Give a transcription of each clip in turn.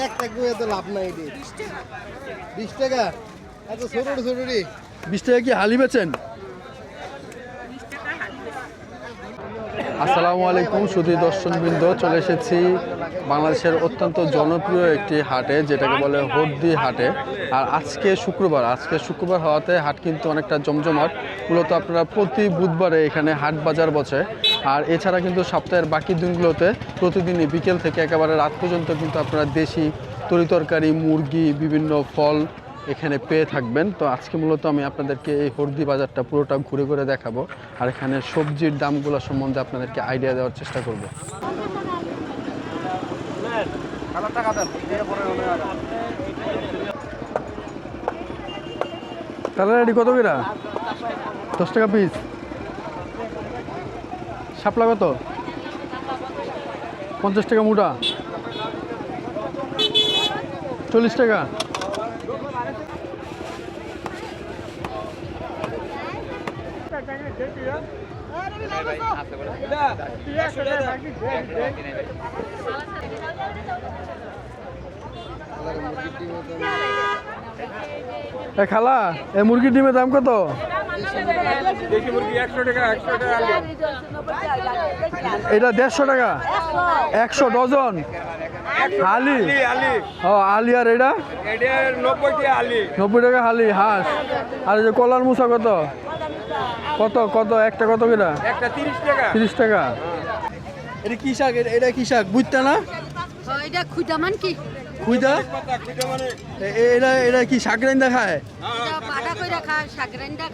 মধ্যে একটা গুয়ে তো লাভ নাই বিশ টাকা? এত বিশ টাকা কি হালি আসসালামু আলাইকুম, সুধী দর্শকবৃন্দ চলে এসেছি বাংলাদেশের অত্যন্ত জনপ্রিয় একটি হাটে, যেটাকে বলে হদ্দি হাটে। আর আজকে শুক্রবার আজকে শুক্রবার হওয়াতে হাট কিন্তু অনেকটা জমজমাট। মূলত আপনারা প্রতি বুধবারে এখানে হাট বাজার বসে। আর এছাড়া কিন্তু সপ্তাহের বাকি দিনগুলোতে প্রতিদিনই বিকেল থেকে একেবারে রাত পর্যন্ত কিন্তু আপনারা দেশি তরিতরকারি মুরগি, বিভিন্ন ফল এখানে পেয়ে থাকবেন। তো আজকে মূলত আমি আপনাদেরকে এই হর্দি বাজারটা পুরোটা ঘুরে ঘুরে দেখাবো আর এখানে সবজির দামগুলো সম্বন্ধে আপনাদেরকে আইডিয়া দেওয়ার চেষ্টা করব। কালার আইডি কত কিরা? দশ টাকা পিস শাপলা কত? পঞ্চাশ টাকা মুটা চল্লিশ টাকা। খালা এ মুরগির ডিমের দাম কত? এটা দেড়শো টাকা? একশো ডজন? হালি? ও আলি আর এটা? নব্বই টাকা হালি হাঁস। আর যে কলার মুসা কত? কত কত? একটা কত কিনা একটা তিরিশ টাকা। তিরিশ টাকা? এটা কি শাক? এটা- এটা কি শাক? বুঝতে না? এটা খুঁটামান কি খুঁজা মানে এটা এটা কি শাক রাইন্দা খায়? খায়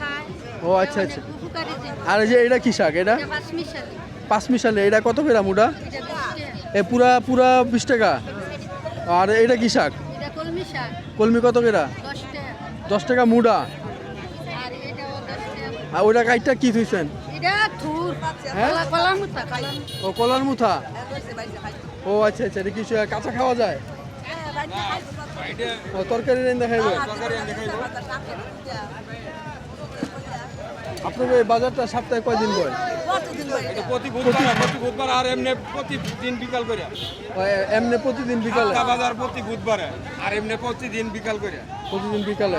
খায়। ও আচ্ছা আচ্ছা। আর এই যে এটা কি শাক? এটা? পাঁচ মিশালে এটা কত গ্রাম ওটা? এ পুরা পুরা বিশ টাকা? আর এটা কি শাক? কলমি কত কেরা? দশ টাকা। মুডা। আর ওটা কাইটটা কি থুইছেন? হ্যাঁ? ও কলার মুথা ও আচ্ছা আচ্ছা। এটা কি কাঁচা খাওয়া যায়? তরকারি রাইন্দা খাইবে আপনাদের এই বাজারটা সপ্তাহে কয়দিন বয় প্রতি বুধবার প্রতি বুধবার আর এমনি প্রতিদিন বিকাল করে। এমনি প্রতিদিন বিকালে? বাজার প্রতি বুধবারে আর এমনি প্রতিদিন বিকাল করে। প্রতিদিন বিকালে?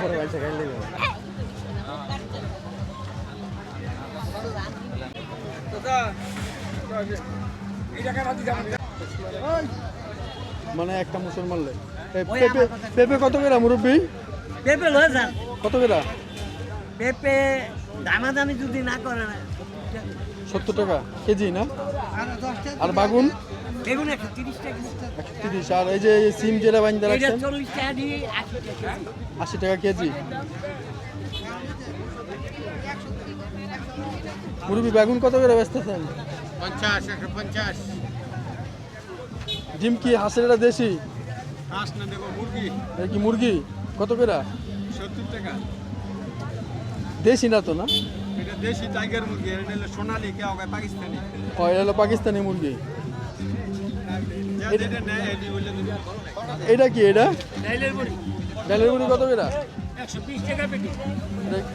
পরে ভাই সেখানে লেগে মানে একটা মুসলমান লে। পেঁপে পেঁপে কত কেরা মুরব্বী? পেঁপে লয়ে যান। কত কেরা? পেঁপে দামাদামি যদি না করে না সত্তর টাকা। কেজি না? আর বাগুন? বেগুন একশো তিরিশ টাকা একশো তিরিশ আর এই যে সিম এটা রাখছেন? চল্লিশ টাকা দিয়ে আশি টাকা আশি টাকা কেজি? মুরব্বী বেগুন কত করে বেচতেছেন পঞ্চাশ একশো পঞ্চাশ। ডিম কি হাঁসের এটা দেশি? হাঁস না দেবো মুরগি। এটা কি মুরগি? কত করে? সত্তর টাকা। দেশি না তো না? এটা দেশি টাইগার মুরগি এটা হলো সোনালি কে পাকিস্তানি। ও এটা হলো পাকিস্তানি মুরগি। এটি এটা? কি এটা ডালের মুড়ি কত এটা-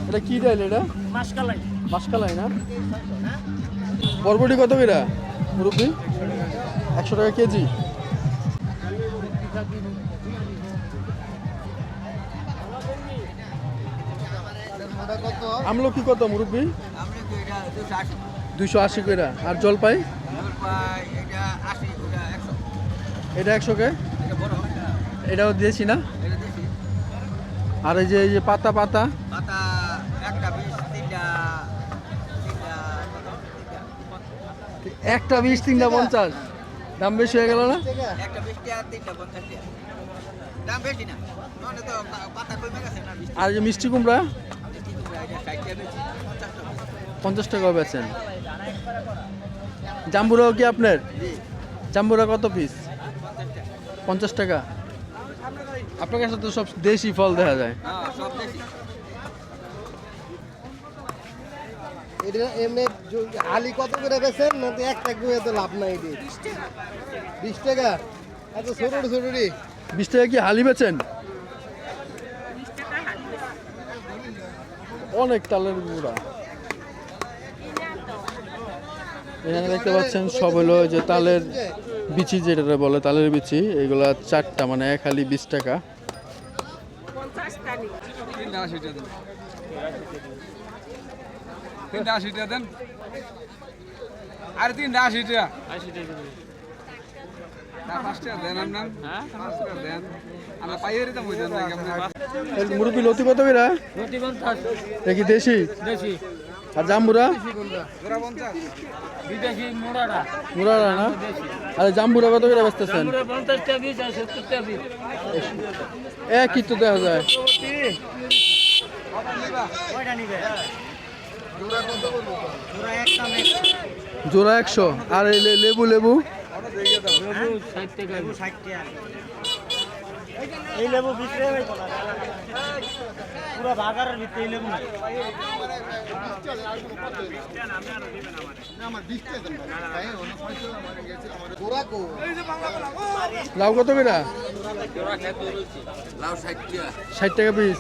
এটা কি ডাল এটা? মাসকালাই। মাসকালাই না? বরবটি কত করে? মুরব্বি? একশো টাকা কেজি। আমলকি কত মুরব্বি? দুইশো আশি। করে। আর জলপাই? এটা একশো কে? এটাও দিয়েছি না? আর এই যে এই যে পাতা পাতা? একটা বিশ, তিনটা পঞ্চাশ। দাম বেশি হয়ে গেল না? আর যে মিষ্টি কুমড়া? পঞ্চাশ টাকা বেচেন। জাম্বুরাও কি আপনার? জাম্বুরা কত পিস পঞ্চাশ টাকা। আপনার কাছে তো সব দেশি ফল দেখা যায়। এটা এমনি আলি কত করে বেছেন না তো একটা গুয়ে তো লাভ নাই এটি। বিশ টাকা। এত ছোট ছোট রে বিশ টাকা কি হালি বেচেন? অনেক তালের গুঁড়া। এখানে দেখতে পাচ্ছেন সব হলো ওই যে তালের বিচি যেটা বলে তালের বিচি এগুলা চারটা মানে এক হালি বিশ টাকা। তিনটা দেন আরে তিনটা মুরব্বী লতি কত দেখি দেশি? দেশি। আর জাম্বুরা? মুরারা না? আরে জাম্বুরা কত করে বেচতেছেন? একই তো দেখা যায়? জোড়া একশো। আর লেবু লেবু লেবু ষাট টাকা লেবু ষাট টাকা এই লেবু বিক্রি হয় পুরো বাজারের ভিতরে এই লেবু লাউ কত করে? ষাট টাকা। পিস।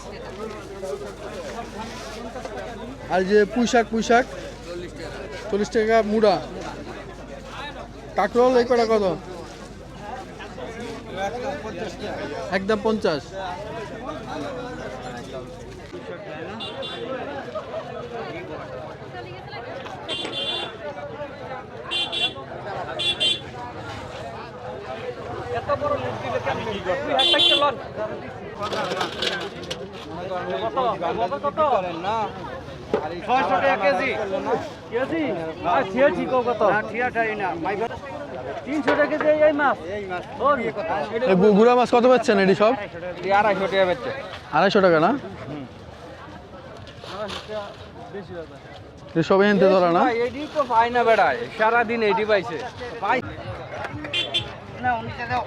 আর যে পুঁইশাক পুঁইশাক? চল্লিশ টাকা মুড়া। কাঁকরোল এই কটা কত? একদম পঞ্চাশ। ছয়শো টাকা কেজি। কেজি? ঠিক কত? ঠিয়াটাই না। তিনশো টাকা কেজি এই মাছ। এই মাছ গুড়া মাছ কত পাচ্ছেন এটি সব? আড়াইশো টাকা আড়াইশো টাকা না? সব এনতে ধরা না? এডি তো পাই না বেড়ায়। সারাদিন এডি পাইছে। পাই না উনিশে দাও।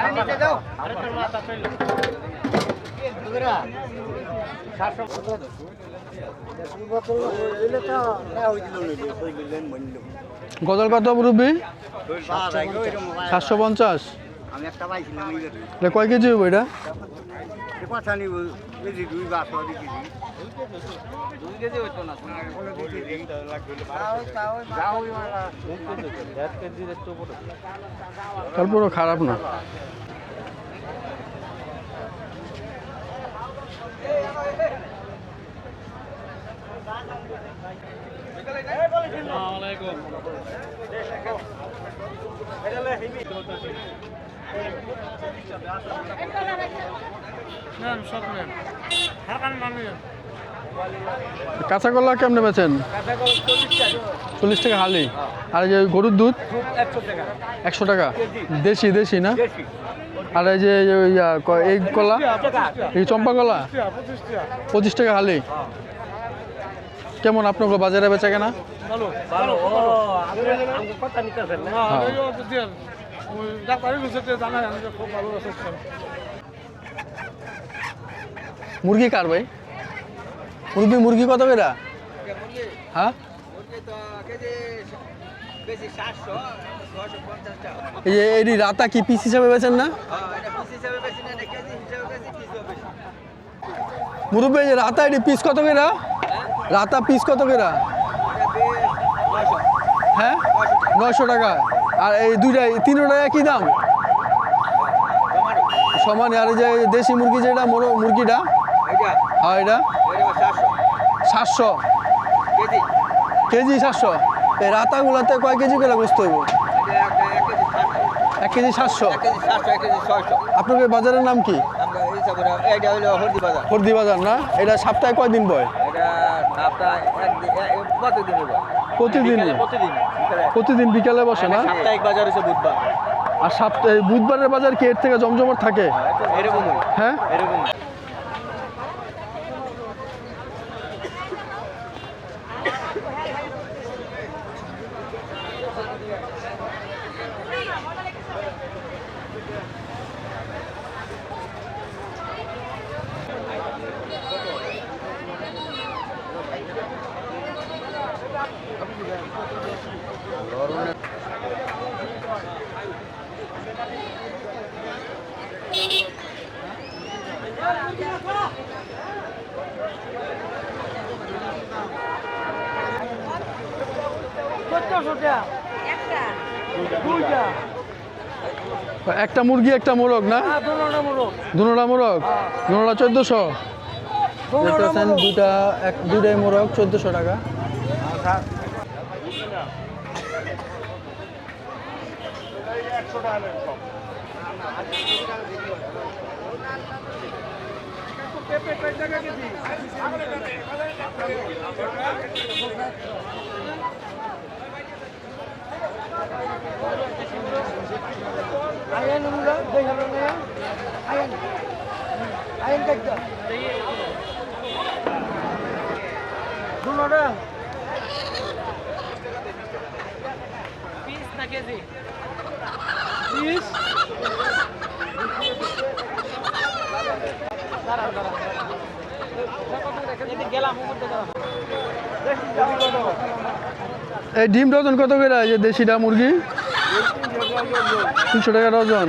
আরে নিচে দাও। আরে তোর মাথা পেল গজল কত মুরব্বী? সাতশো পঞ্চাশ? আমি একটা পাইছিলাম ওই কয় কেজি হইব এটা? কেজি দুই বা ছয় কেজি। দুই কেজি হইতো না তারপরও খারাপ না। কাঁচা কলা কেমনে বেছেন চল্লিশ টাকা হালি। আর এই যে গরুর দুধ? একশো টাকা। দেশি দেশি না? আর এই যে এই এই কলা? এই চম্পা কলা? পঁচিশ টাকা হালি। কেমন আপনার বাজারে বেচা কেনা? মুরগি কার ভাই? মুরগি মুরগি কত করে? হ্যাঁ? এই এটি রাতা কি পিস হিসাবে বেছেন না? মুরব্বী যে রাতা, এটি পিস কত করে? রাতা পিস কত করে? হ্যাঁ? নয়শো টাকা। আর এই দুইটাই তিনটা একই দাম? সমান আর যে দেশি মুরগি যেটা মোর মুরগিটা? হ্যাঁ এটা? সাতশো। কেজি সাতশো। এই রাতাগুলাতে কয় কেজি করে গোস্ত হইব? এক কেজি সাতশো। আপনাদের বাজারের নাম কি? এটা হলো হলদি বাজার। হরদি বাজার না? এটা সপ্তাহে কয়দিন বয় এটা সপ্তাহে একদিন প্রতিদিন। প্রতিদিন প্রতিদিন বিকালে বসে না? সাপ্তাহিক বাজার হচ্ছে বুধবার। আর সপ্তাহে বুধবারের বাজার কি এর থেকে জমজমট থাকে? এরকমই। হ্যাঁ? এরকম চোদ্দশো টাকা দুইটা একটা মুরগি একটা মোরগ না? হ্যাঁ দুটা মুরগ। দুনোটা মোরগ? দুনোটা চোদ্দোশো? দেখতে দুটা এক দুটাই মোরগ চোদ্দোশো টাকা। আইন মুরগ দেখাল না আইন আইন দেখতে দুটা পিস না কেজি? পিস গেলাম। এই ডিম ডজন কত করে? এই যে দেশিটা মুরগি। তিনশো টাকা ডজন।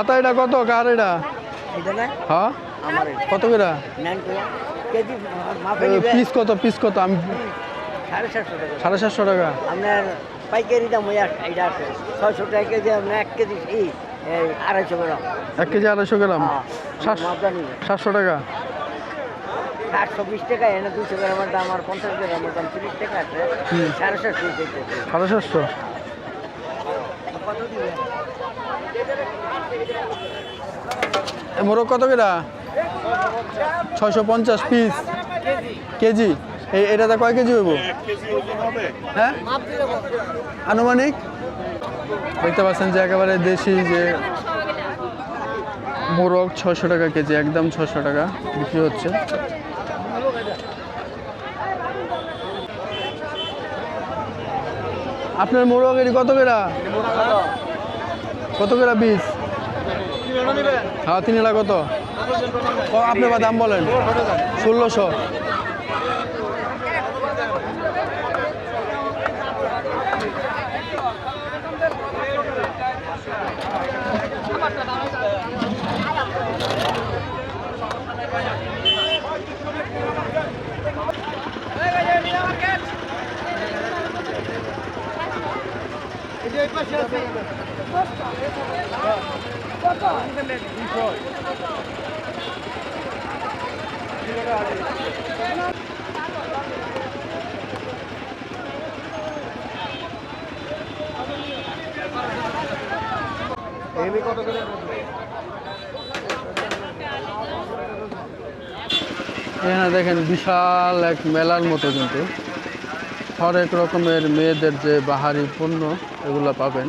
আতা এটা কত? কার এটা? এটা হ্যাঁ? কত করে? পিস কত? পিস কত? আমি সাড়ে সাতশো টাকা। আপনার পাইকারি দাম ওই এইটা আছে ছয়শো টাকা কেজি আপনার এক কেজি আড়াইশো গ্রাম। এক কেজি আড়াইশো গ্রাম সাতশো টাকা। আটশো বিশ টাকা এনে দুশো গ্রামের দাম আর পঞ্চাশ গ্রামের দাম তিরিশ টাকা আছে। সাড়ে সাতশো সাড়ে সাতশো? কত দিবে এ মোরগ কত কেটা ছয়শো পঞ্চাশ পিস কেজি? এই এটাতে কয় কেজি হইব? হ্যাঁ? আনুমানিক? দেখতে পাচ্ছেন যে একেবারে দেশি যে মোরগ ছশো টাকা কেজি একদম ছশো টাকা বিক্রি হচ্ছে। আপনার মোরগের কত কেরা? কত কেরা পিস হ্যাঁ তিন এলাকা কত? আপনি বা দাম বলেন। ষোলোশো। এখানে দেখেন বিশাল এক মেলার মতো কিন্তু। হরেক রকমের মেয়েদের যে বাহারি পণ্য, এগুলো পাবেন।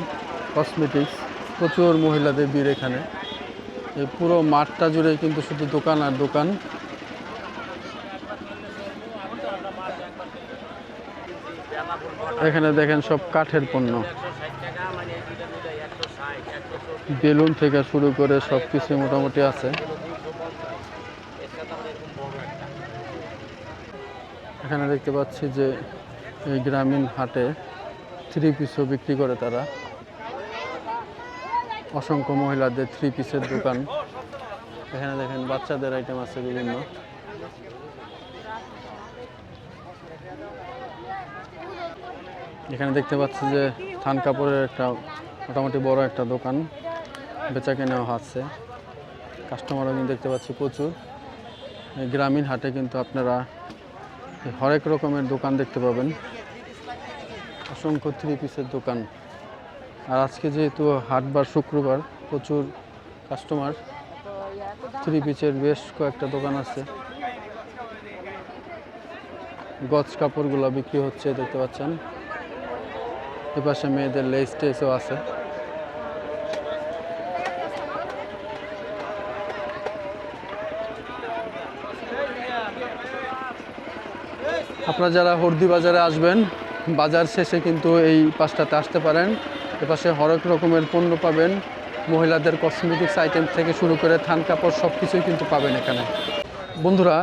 কসমেটিক্স প্রচুর মহিলাদের ভিড় এখানে। এই পুরো মাঠটা জুড়ে কিন্তু শুধু দোকান আর দোকান। এখানে দেখেন সব কাঠের পণ্য। বেলুন থেকে শুরু করে সব কিছু মোটামুটি আছে। এখানে দেখতে পাচ্ছি যে এই গ্রামীণ হাটে থ্রি পিসও বিক্রি করে তারা। অসংখ্য মহিলাদের থ্রি পিসের দোকান। এখানে দেখেন বাচ্চাদের আইটেম আছে বিভিন্ন। এখানে দেখতে পাচ্ছি যে থান কাপড়ের একটা মোটামুটি বড় একটা দোকান। বেচা কেনাও হচ্ছে। কাস্টমারও কিন্তু দেখতে পাচ্ছি প্রচুর। গ্রামীণ হাটে কিন্তু আপনারা হরেক রকমের দোকান দেখতে পাবেন। অসংখ্য থ্রি পিসের দোকান। আর আজকে যেহেতু হাটবার শুক্রবার, প্রচুর কাস্টমার থ্রি পিসের বেশ কয়েকটা দোকান আছে। গজ কাপড়গুলো বিক্রি হচ্ছে, দেখতে পাচ্ছেন। এপাশে মেয়েদের লেস টেসও আছে। আপনারা যারা হরদি বাজারে আসবেন, বাজার শেষে কিন্তু এই পাশটাতে আসতে পারেন। এপাশে হরেক রকমের পণ্য পাবেন। মহিলাদের কসমেটিক্স আইটেম থেকে শুরু করে থান কাপড় সব কিছুই কিন্তু পাবেন এখানে। বন্ধুরা,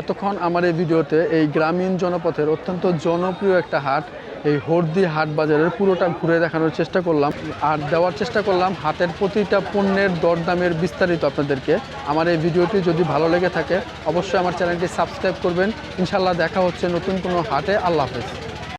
এতক্ষণ আমার এই ভিডিওতে এই গ্রামীণ জনপথের অত্যন্ত জনপ্রিয় একটা হাট এই হর্দি হাট বাজারের পুরোটা ঘুরে দেখানোর চেষ্টা করলাম আর দেওয়ার চেষ্টা করলাম হাটের প্রতিটা পণ্যের দরদামের বিস্তারিত আপনাদেরকে। আমার এই ভিডিওটি যদি ভালো লেগে থাকে, অবশ্যই আমার চ্যানেলটি সাবস্ক্রাইব করবেন। ইনশাল্লাহ দেখা হচ্ছে নতুন কোনো হাটে। আল্লাহ হাফেজ।